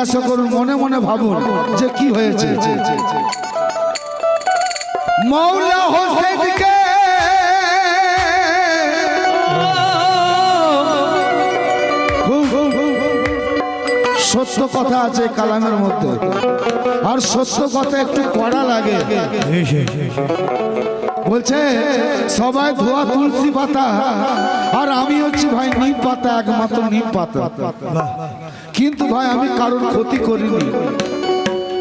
জিজ্ঞাসা করুন, মনে মনে ভাবুন যে কি হয়েছে। মৌলা হোসেনকে সত্য কথা আছে কালামের মধ্যে। আর সত্য কথা একটু কড়া লাগে। বলছে, সবাই ধোয়া তুলসী পাতা, আর আমি হচ্ছি ভাই নিম পাতা, একমাত্র নিম পাতা। কিন্তু ভাই, আমি কারোর ক্ষতি করিনি।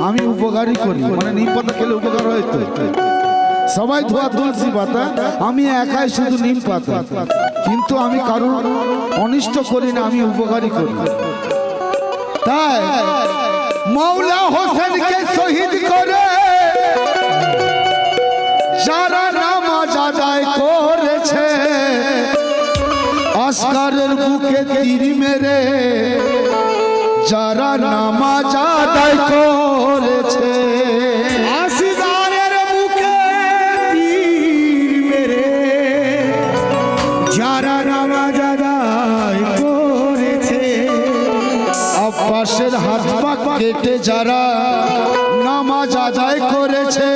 আমি উপকারই করি মানে নিম পাতা খেলে উপকার হয় তো। সবাই ধোয়া তুলসী পাতা, আমি একাই শুধু নিম পাতা। কিন্তু আমি কারোর অনিষ্ট করি না, আমি উপকারই করি। তাই, মৌলা হোসেনকে শহীদ করে বুকে তীর মেরে, যারা নামাজ আদায় করেছে আব্বাসের হাত কেটে যারা নামাজ আদায় করেছে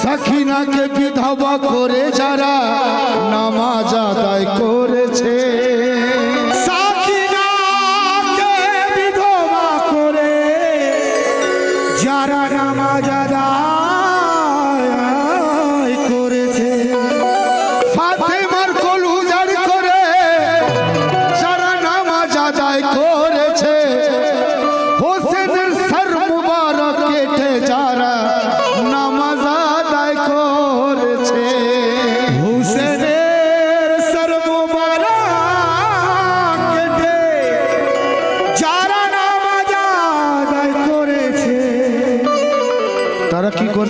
সাখিনাকে বিধবা করে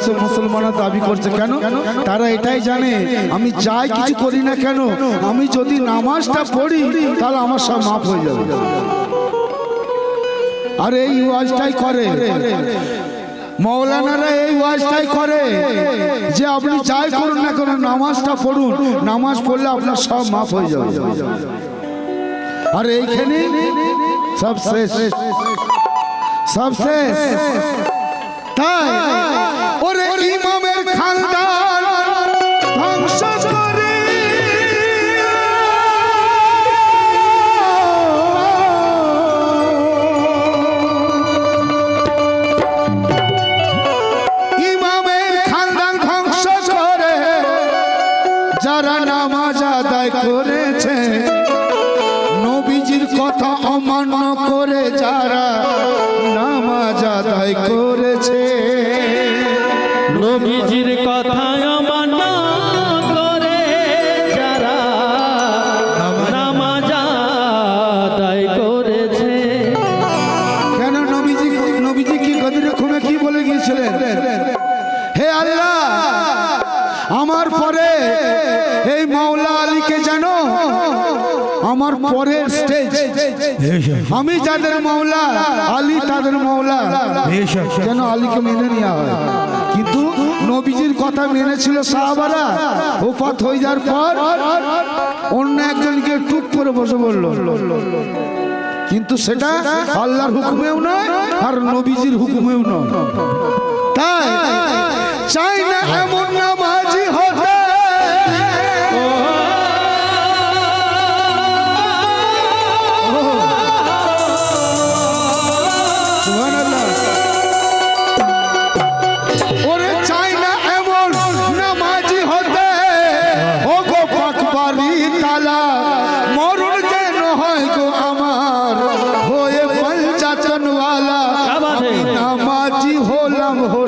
করছে মুসলমানরা দাবি করছে কেন? তারা এটাই জানে, আমি যাই কিছু করি না কেন, আমি যদি নামাজটা পড়ি, তাহলে আমার সব মাফ হয়ে যাবে। আর এই ওয়াজটাই করে। মৌলানারা এই ওয়াজটাই করে যে আপনি যাই করুন না কেন, নামাজটা পড়ুন, নামাজ পড়লে আপনার সব মাফ হয়ে যাবে। আর এইখানে সব শেষ। সব শেষ। তাই আমি যাদের মাওলা আলী তাদের মাওলা। যেন আলীকে মেনে নেওয়া হয়। কিন্তু নবীজির কথা মেনেছিল সাহাবারা। ওফাত হয়ে যাওয়ার পর অন্য একজনকে টুক করে বসে বলল। কিন্তু সেটা আল্লাহর হুকুমেও নয় আর নবীজির হুকুমেও নয়। তাই চাই না এমন নামাজি হলাম হোসেনি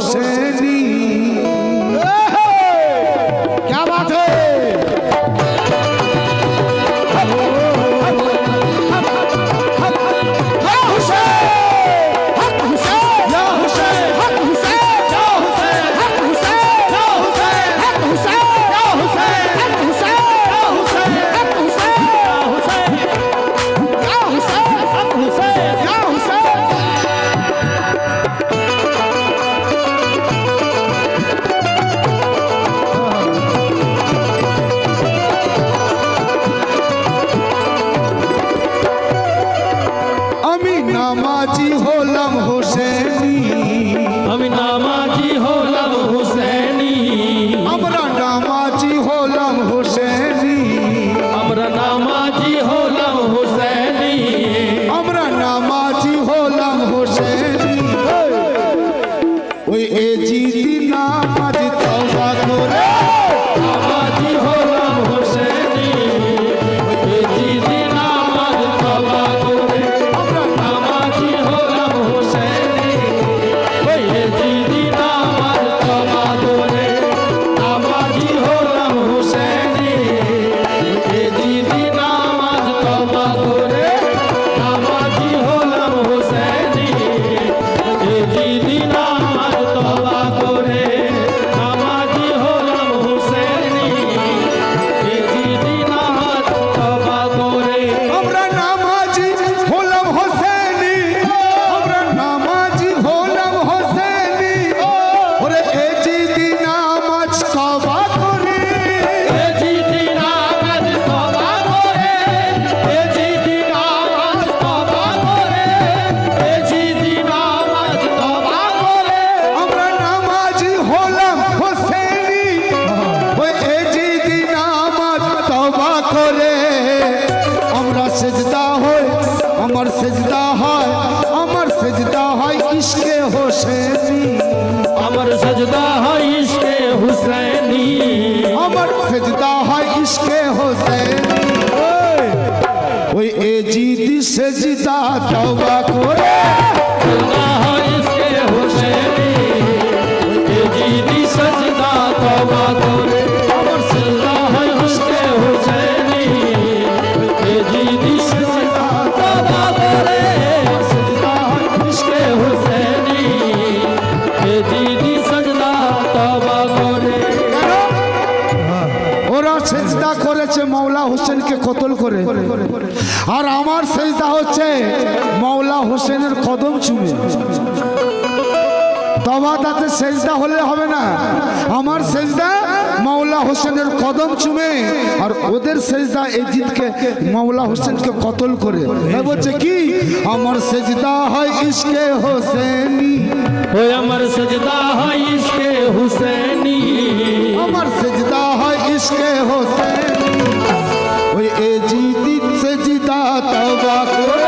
সেজদা তওবা করে। বান্দাতে সেজদা হলে হবে না। আমার সেজদা মাওলা হোসেনের কদম চুমে আর ওদের সেজদা এজিদকে মাওলা হোসেনকে কতল করে। বলছে কি? আমার সেজদা হয় ইসকে হোসেনি। ওই আমার সেজদা হয় ইসকে হোসেনি। আমার সেজদা হয় ইসকে হোসেনি। ওই এজিদ সেজদা তওবা করে।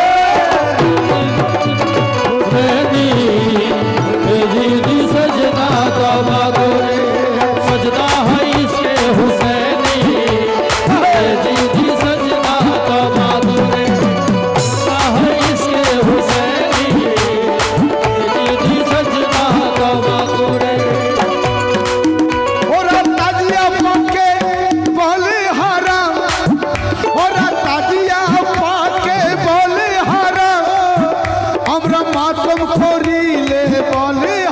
আটম ফরিলে বলে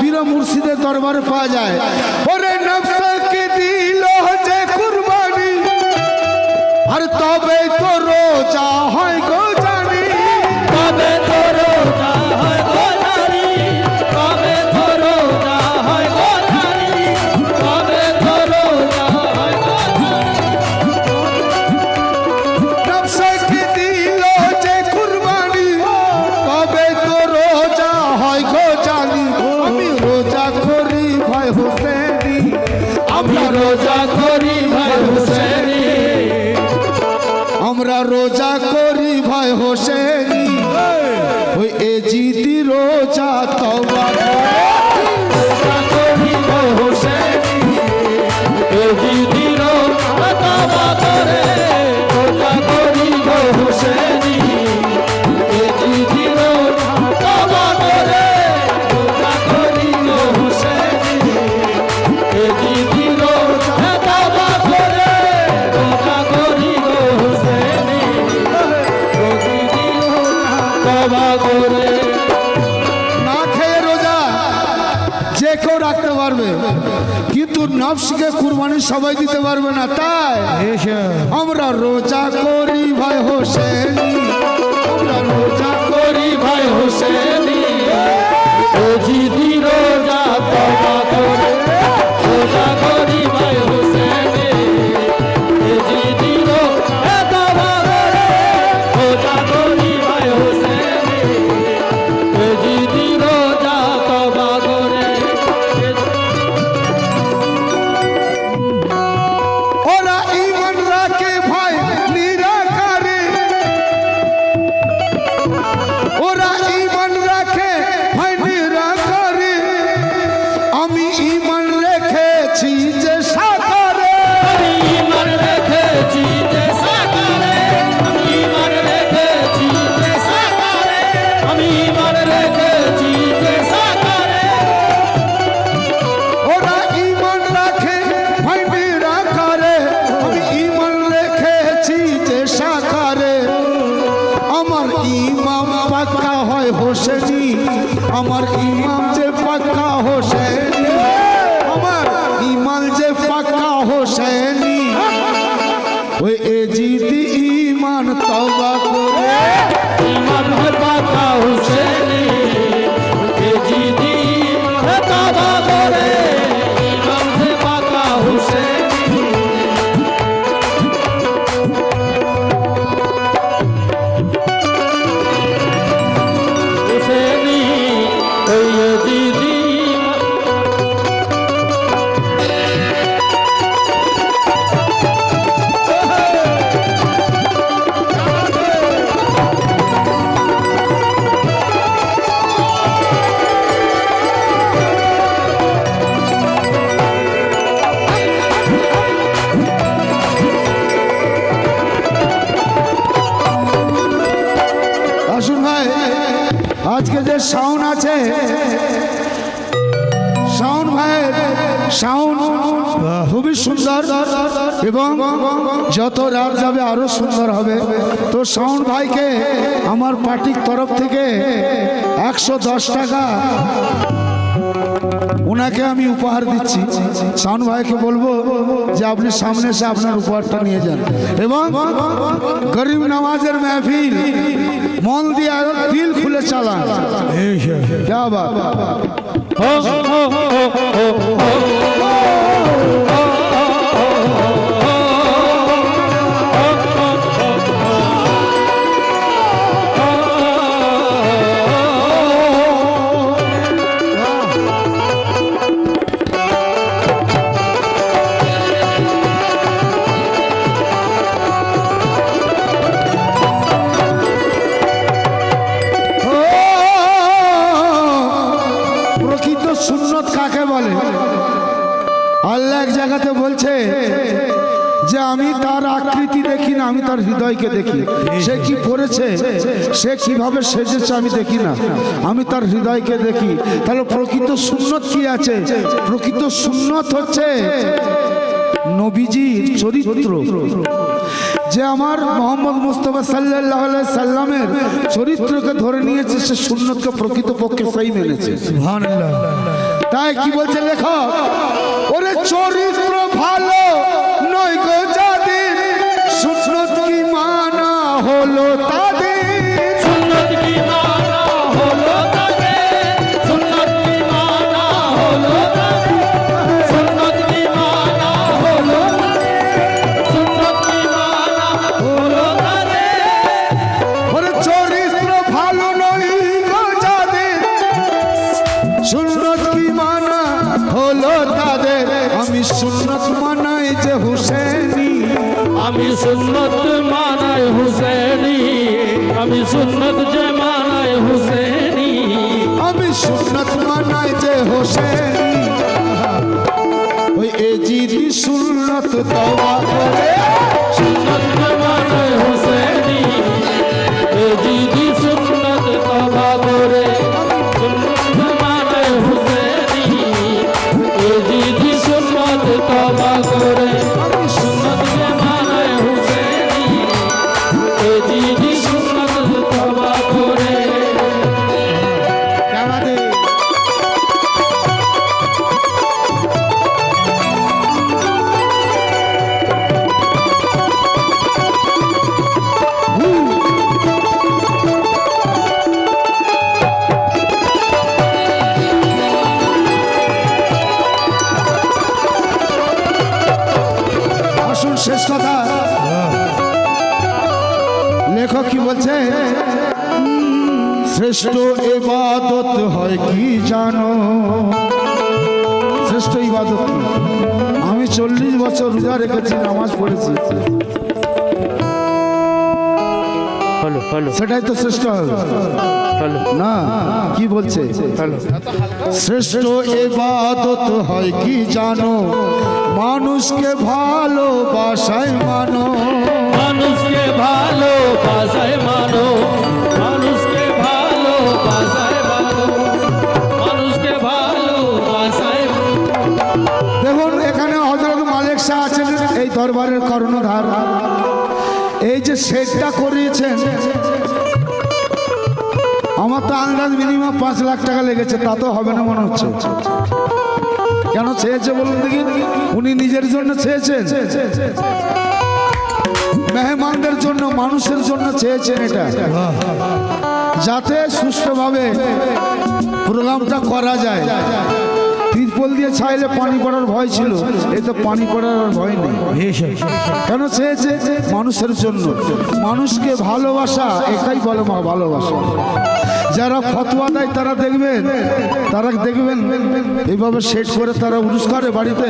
পীর মুর্শিদের দরবার পাওয়া যায়। ওরে নফসাকে দিল যে কুরবানি। আর তবে তো রোজা হয় গো মানে সবাই দিতে পারবে না তাই? আমরা রোজা করি ভাই হোসেন। আমরা রোজা করি ভাই হোসেন। সেটি আমার ইমান এবং যত রাত যাবে আরও সুন্দর হবে তো শাওন ভাইকে আমার পার্টির তরফ থেকে একশো দশ টাকা ওনাকে আমি উপহার দিচ্ছি শাওন ভাইকে বলব যে আপনি সামনে এসে আপনার উপহারটা নিয়ে যান এবং গরিব নামাজের মেহফিল মন দিয়ে দিল খুলে চালান যা বাবা না আমি তার হৃদয়কে দেখি। সে কি পড়েছে? সে কীভাবে সেজেছে আমি দেখি না। আমি তার হৃদয়কে দেখি। তাহলে প্রকৃত সুন্নত কি আছে? প্রকৃত সুন্নত হচ্ছে নবীজির চরিত্র। যে আমার মোহাম্মদ মুস্তফা সাল্লাহ সাল্লামের চরিত্রকে ধরে নিয়েছে সে সুন্নতকে প্রকৃত পক্ষে সেই মেনেছে। তাই কি বলছে লেখক? ওরে চরিত্র ভালো নয় হলো তাদের। সুন্নত কি মানা হলো তাকে সুন্নত কি মানা হলো তাকে সুন্নত কি মানা হলো তাকে সুন্নত কি মানা হলো তাকে ওরে চরিত্র ভালো নয় গো যাদের। সুন্নত কি মানা হলো তাদের? আমি সুন্নত মানাই যে হুসেনি। আমি সুন্নত মানাই হুসেনি। আমি সুন্নত যে মানাই হুসেনি। আমি সুন্নত মানায় যে হোসেনি। ওই এজিদি সুন্নত তওবা করে। শ্রেষ্ঠ ইবাদত হয় কি জানো? শ্রেষ্ঠ ইবাদত আমি চল্লিশ বছর রোজা রেখেছি নামাজ পড়েছি। হ্যালো হ্যালো সেটাই তো শ্রেষ্ঠ হবে। না কি বলছে? হ্যালো শ্রেষ্ঠ ইবাদত হয় কি জানো? মানুষকে ভালোবাসায় মানো। মানুষকে ভালো বাসায় মানো। সেটটা করিয়েছেন। আমার তো আন্দাজ মিনিমাম পাঁচ লাখ টাকা লেগেছে, তা তো হবে না মনে হচ্ছে। কেন চেয়েছে বলুন দেখি? উনি নিজের জন্য চেয়েছেন। মেহমানদের জন্য, মানুষের জন্য চেয়েছেন এটা। যাতে সুষ্ঠুভাবে প্রোগ্রামটা করা যায়। তিরপল দিয়ে ছাইলে পানি পড়ার ভয় ছিল। এই তো পানি পড়ার আর ভয় নেই। কেন চেয়েছে? মানুষের জন্য। মানুষকে ভালোবাসা একাই বলে মা ভালোবাসা। যারা ফতোয়া দেয়, তারা দেখবেন তারা দেখবেন, এইভাবে সেট করে তারা উরুস করে বাড়িতে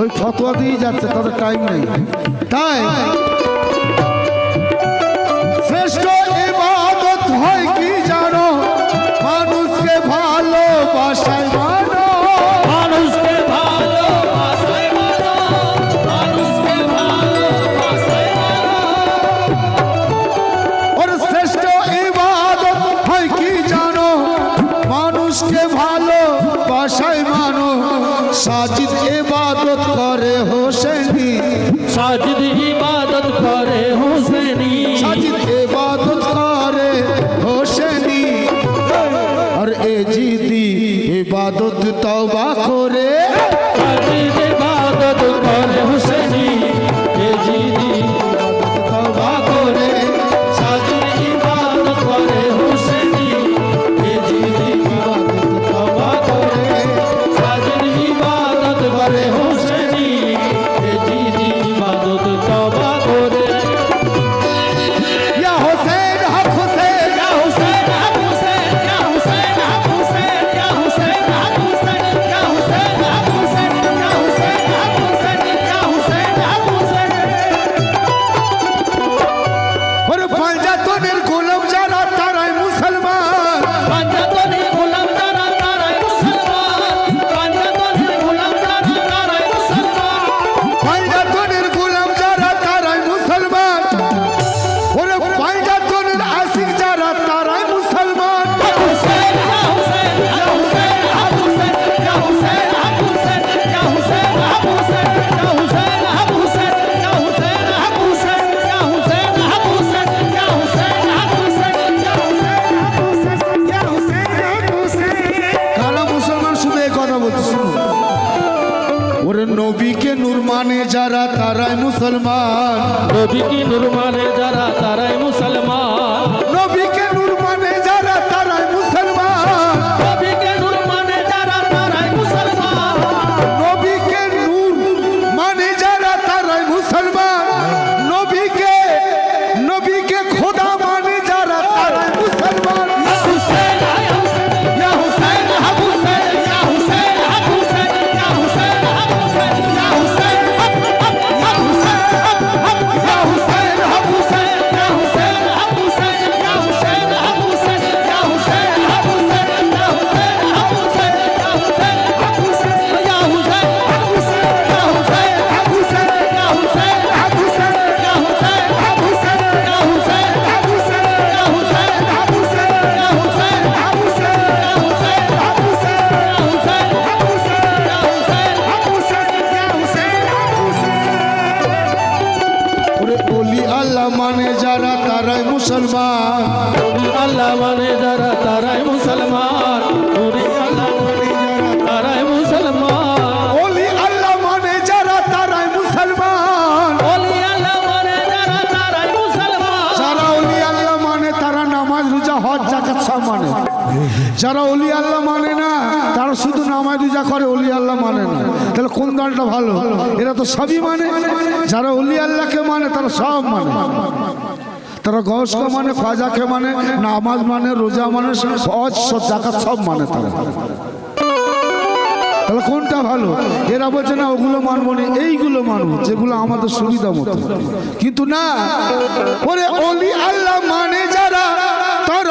ওই ফতোয়া দিয়েই যাচ্ছে, তাদের টাইম নেই। তাই শ্রেষ্ঠ হয় কি জানো? মানুষকে ভালোবাসায় করে। मुसलमान। नबी की नूर माने जरा तारा মুসলমান। আল্লাহ মানে যারা তারাই মুসলমান। মানে যারা অলি মানে মানে আল্লাহ মানে না তারা শুধু নামায় রোজা করে অলি আল্লাহ মানে না। তাহলে কোন দলটা ভালো? এরা তো সবই মানে। যারা অলি আল্লাহকে মানে তারা সব মানে। তারা গসকে মানে খোয়াজাকে মানে নামাজ মানে রোজা মানে হজ সব মানে তারা। তাহলে কোনটা ভালো? এরা বলছে, না, ওগুলো মানবো না, এইগুলো মানবো, যেগুলো আমাদের সুবিধা মতো। কিন্তু না, ওরে অলি আল্লাহ মানে যারা তার